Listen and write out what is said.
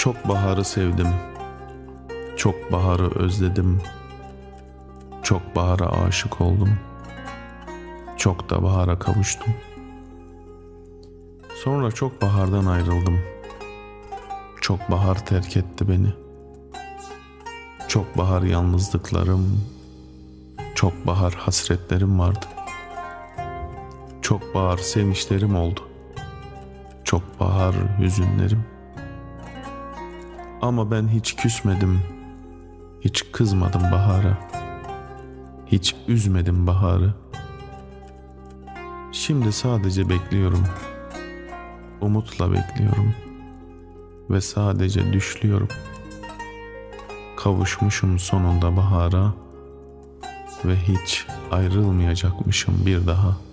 Çok baharı sevdim. Çok baharı özledim. Çok bahara aşık oldum. Çok da bahara kavuştum. Sonra çok bahardan ayrıldım. Çok bahar terk etti beni. Çok bahar yalnızlıklarım, çok bahar hasretlerim vardı. Çok bahar sevinçlerim oldu. Çok bahar hüzünlerim. Ama ben hiç küsmedim. Hiç kızmadım bahara. Hiç üzmedim baharı. Şimdi sadece bekliyorum. Umutla bekliyorum. Ve sadece düşlüyorum. Kavuşmuşum sonunda bahara ve hiç ayrılmayacakmışım bir daha.''